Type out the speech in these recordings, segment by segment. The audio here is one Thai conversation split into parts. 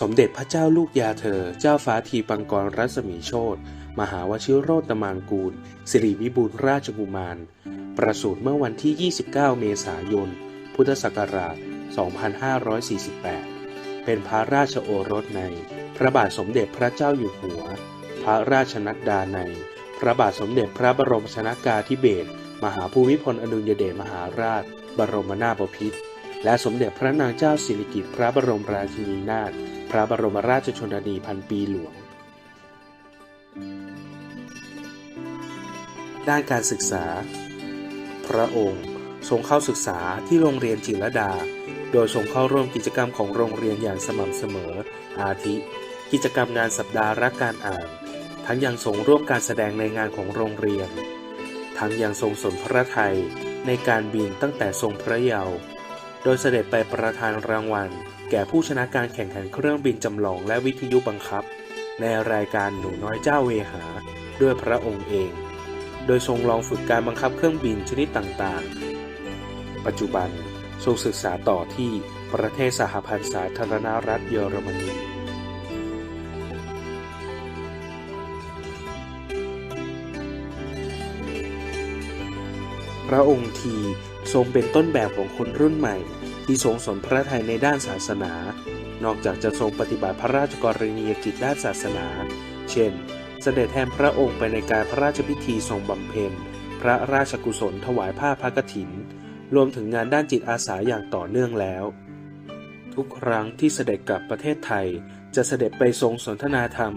สมเด็จพระเจ้าลูกยาเธอ เจ้าฟ้าทีปังกรรัศมีโชตมหาวชิโรตมานกูล สิริวิบูลราชกุมาร ประสูติเมื่อวันที่ 29 เมษายน พุทธศักราช 2548 เป็นพระราชโอรสใน พระบาทสมเด็จพระเจ้าอยู่หัว พระราชนัดดาใน พระบาทสมเด็จพระบรมชนากาธิเบศรมหาภูมิพลอดุลยเดชมหาราช บรมนาถบพิตร และสมเด็จพระนางเจ้าสิริกิติ์พระบรมราชินีนาถพระบรมราชชนนีพันปีหลวง ด้านการศึกษา พระองค์ทรงเข้าศึกษาที่โรงเรียนจิรดา โดยทรงเข้าร่วมกิจกรรมของโรงเรียนอย่างสม่ำเสมอ อาทิ กิจกรรมงานสัปดาห์รักการอ่าน ทั้งยังทรงร่วมการแสดงในงานของโรงเรียน ทั้งยังทรงสนพระไทยในการบินตั้งแต่ทรงพระเยาว์ โดยเสด็จไปประทานรางวัล แก่ผู้ชนะการแข่งขันเครื่องบินจำลองและวิทยุบังคับ ในรายการหนูน้อยเจ้าเวหา ด้วยพระองค์เอง โดยทรงลองฝึกการบังคับเครื่องบินชนิดต่างๆ ปัจจุบันทรงศึกษาต่อที่ประเทศสหพันธ์สาธารณรัฐเยอรมนีพระองค์ที ทรงเป็นต้นแบบของคนรุ่นใหม่ ที่ทรงสนพระทัยในด้านศาสนา นอกจากจะทรงปฏิบัติพระราชกรณียกิจด้านศาสนา เช่น เสด็จแทนพระองค์ไปในการพระราชพิธีทรงบำเพ็ญ พระราชกุศลถวายผ้าพระกฐิน รวมถึงงานด้านจิตอาสาอย่างต่อเนื่องแล้ว ทุกครั้งที่เสด็จกลับประเทศไทย จะเสด็จไปทรงสนทนาธรรม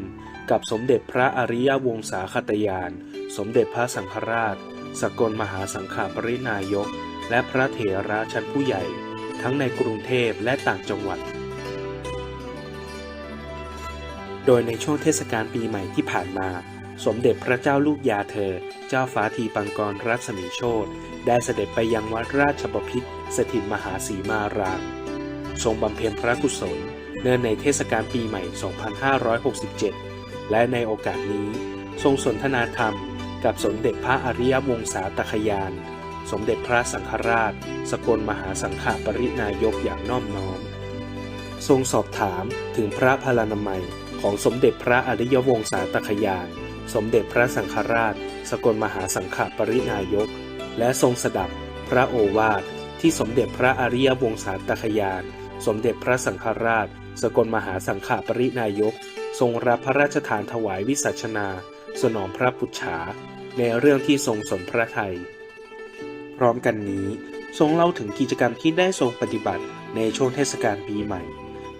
กับสมเด็จพระอริยวงศาคตยาน สมเด็จพระสังฆราช สกลมหาสังฆปรินายก และพระเถระชั้นผู้ใหญ่ทั้งในกรุงเทพและต่างจังหวัด โดยในช่วงเทศกาลปีใหม่ที่ผ่านมา สมเด็จพระเจ้าลูกยาเธอ เจ้าฟ้าทีปังกรรัศมีโชตได้เสด็จไปยังวัดราชบพิตรสถิตมหาสีมาราม ทรงบำเพ็ญพระกุศล เนื่องในเทศกาลปีใหม่ 2567 และในโอกาสนี้ ทรงสนทนาธรรมกับสมเด็จพระอริยวงศาตคยาน สมเด็จพระสังฆราช สกลมหาสังฆปรินายกอย่างน้อมน้อม ทรงสอบถามถึงพระพลานามัยของสมเด็จพระอริยวงศาตคยาน สมเด็จพระสังฆราช สกลมหาสังฆปรินายก และทรงสดับพระโอวาทที่สมเด็จพระอริยวงศาตคยาน สมเด็จพระสังฆราช สกลมหาสังฆปรินายก ทรงรับพระราชทานถวายวิสัชนา สนองพระปุจฉาในเรื่องที่ทรงสนพระไทย พร้อมกันนี้ทรงเล่าถึงกิจกรรมที่ได้ทรงปฏิบัติในช่วงเทศกาลปีใหม่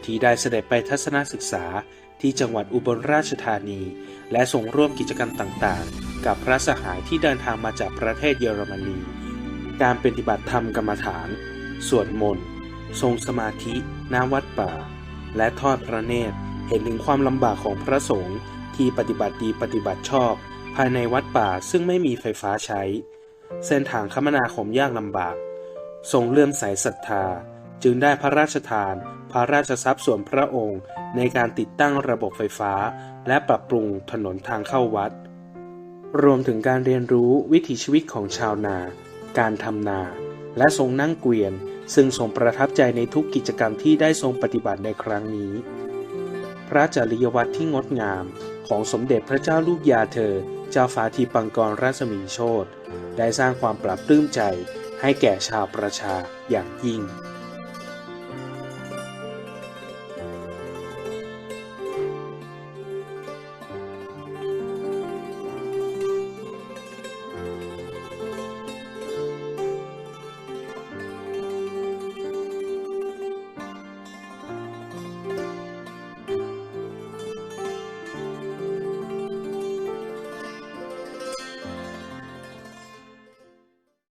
ที่ได้เสด็จไปทัศนศึกษาที่จังหวัดอุบลราชธานี และทรงร่วมกิจกรรมต่างๆ กับพระสหายที่เดินทางมาจากประเทศเยอรมนี การปฏิบัติธรรมกรรมฐาน สวดมนต์ ทรงสมาธิณวัดป่า และทอดพระเนตร เห็นถึงความลำบากของพระสงฆ์ที่ปฏิบัติดีปฏิบัติชอบ ภายในวัดป่าซึ่งไม่มีไฟฟ้าใช้ เส้นทางคมนาคมยากลำบาก ทรงเลื่อมใสศรัทธา จึงได้พระราชทาน พระราชทรัพย์ส่วนพระองค์ ในการติดตั้งระบบไฟฟ้า และปรับปรุงถนนทางเข้าวัด รวมถึงการเรียนรู้วิถีชีวิตของชาวนา การทำนา และทรงนั่งเกวียน ซึ่งทรงประทับใจในทุกกิจกรรมที่ได้ทรงปฏิบัติในครั้งนี้ พระจริยวัตรที่งดงามของสมเด็จพระเจ้าลูกยาเธอ เจ้าฟ้าทีปังกรราชมีโชต ได้สร้างความปรับปลื้มใจให้แก่ชาวประชาอย่างยิ่ง